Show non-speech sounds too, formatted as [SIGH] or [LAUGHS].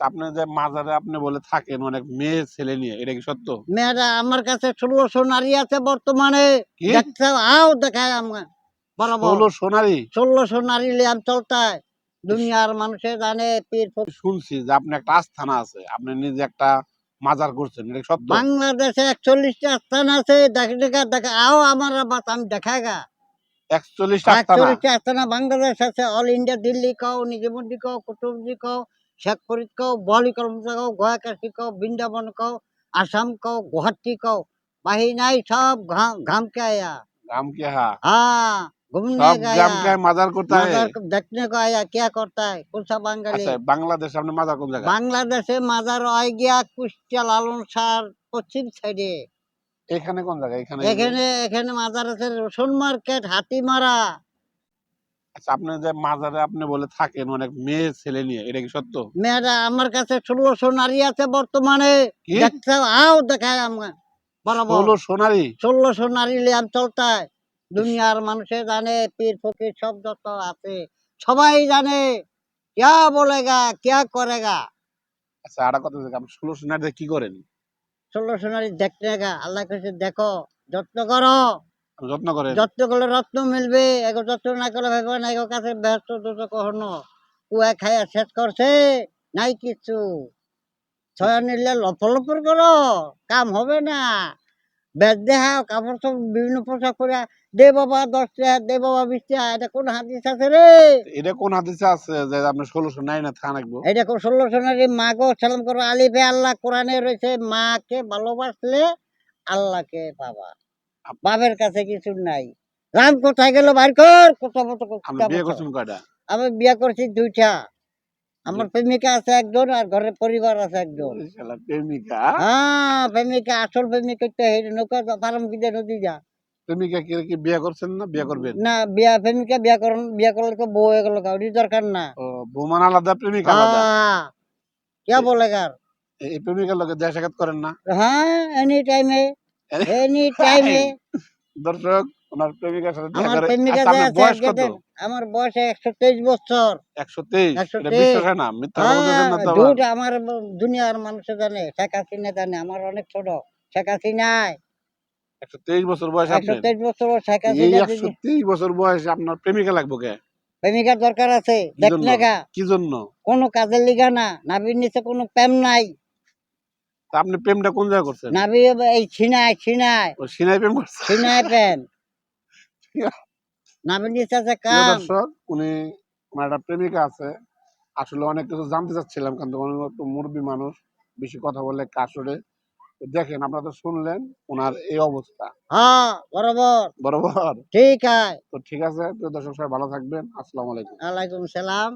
আপনি যে মাজারে আপনি বলে থাকেন অনেক মেয়ে ছেলে নিয়ে এটা কি সত্য? মেয়েরা আমার কাছে ষোলোশো নারী আছে বর্তমানে। দেখতে আও দেখায় আমার। বরাবর। হলো সোনারি? ষোলোশো নারী লিয়াম চলতায়। দুনিয়ার মানুষে জানে পীর শুনছি যে আপনি একটা আস্থানা আছে আপনি নিজে একটা মাজার করছেন এটা সত্য? বাংলাদেশে একচল্লিশটা স্থান আছে দেখে দেখা দেখা আও আমার বাত আমি দেখায় একচল্লিশটা আস্থানা? বাংলাদেশ আছে অল ইন্ডিয়া দিল্লি কও নিজামুদ্দি কও কুতুবদি কও শেখ ফরিদ কও বলি কলমসা কও গোয়াকাশি কও বৃন্দাবন কও আসাম কও গুয়াহাটি কও বাহি নাই সব ঘা- ঘামকে আয়া গ্রাম কে হা हाँ घूमने সব गया গ্রাম কে মাজার করতে হয় मगर देखने को आया क्या करता है कौन सा बंगाली আচ্ছা বাংলাদেশ আপনি মাজার কোন জায়গায় বাংলাদেশে মাজার আই গিয়া কুষ্টিয়া লালন সার পশ্চিম সাইডে এখানে কোন জায়গায় এখানে এখানে এখানে মাজার আছে রসুন মার্কেট হাতিমারা আচ্ছা আপনি যে মাজারে আপনি বলে থাকেন অনেক মেয়ে ছেলে নিয়ে এটা কি সত্য? মেয়েরা আমার কাছে ষোলোশো নারী আছে বর্তমানে। আও দেখায় আমার চলতায়। দুনিয়ার মানুষে জানে পীর ফকির সব যত আছে সবাই জানে। বলেগা করেগা? আচ্ছা, আর কথা কি দেখতে দেখো যত্ন করো। যত্ন করেন? যত্ন করলে রত্ন মিলবে এগো যত্ন না করলে ভেবে না এগো কাছে ব্যস্ত দুটো কখনো। কুয়া খাইয়া শেষ করছে নাই কিছু। ছয় নিলে লপর লপর করো কাম হবে না। দেখাও কাপড় সব বিভিন্ন পোশাক পরে দে বাবা দশ টাকা দে বাবা বিশ টাকা এটা কোন হাদিস আছে রে? এটা কোন হাদিসে আছে যে আপনি ষোলো সোনারি না থাকা রাখব এটা কোন ষোলো সোনারি মা গো সালাম করো আলিফে আল্লাহ কোরআনে রয়েছে মাকে ভালোবাসলে আল্লাহকে পাবা। বাপের কাছে কিছু নাই। রাম কোথায় গেল বার কর? কোথা আমি বিয়ে করছি দুইটা। আমার প্রেমিকা আছে একজন আর ঘরের পরিবার আছে একজন। প্রেমিকা? হ্যাঁ প্রেমিকা আসল প্রেমিকা তো হেরে নৌকা নদী যা। প্রেমিকা কি কি বিয়ে করছেন না? বিয়ে করবেন? না বিয়া প্রেমিকা বিয়া করুন বিয়া করলে তো বউ হয়ে গেল কাউরি দরকার না। ও আলাদা প্রেমিকা আলাদা? হ্যাঁ, কে বলে এই প্রেমিকার লোকে দেখা সাক্ষাৎ করেন না? হ্যাঁ এনি টাইমে [LAUGHS] এনি টাইমে দর্শক ওনার প্রেমিকার সাথে দেখা করে বয়স কত? আমার বয়স 123 বছর। 123 এটা বিশ্বাস হয় না মিথ্যা বলছেন না তো দুধ আমার দুনিয়ার মানুষ জানে জানে আমার অনেক ছোট বয়স বছর বছর বয়স আপনার প্রেমিকা লাগবে কে? প্রেমিকার দরকার আছে কি জন্য? কোনো কাজের লিগা না নাবির নিচে কোনো প্রেম নাই। তা আপনি প্রেমটা কোন জায়গায় করছেন? নাবি এই ছিনায় ছিনায়। ও প্রেম করছেন ছিনায় প্রেম। [LAUGHS] নাবির নিচে আছে কাম। দর্শক উনি একটা প্রেমিকা আছে। আসলে অনেক কিছু জানতে চাচ্ছিলাম কিন্তু উনি একটু মুরব্বী মানুষ বেশি কথা বলে কাশরে। দেখেন আপনারা তো শুনলেন ওনার এই অবস্থা। হ্যাঁ বরাবর। বরাবর? ঠিক আছে। তো ঠিক আছে প্রিয় দর্শক সবাই ভালো থাকবেন। আসসালামু আলাইকুম। আলাইকুম সালাম।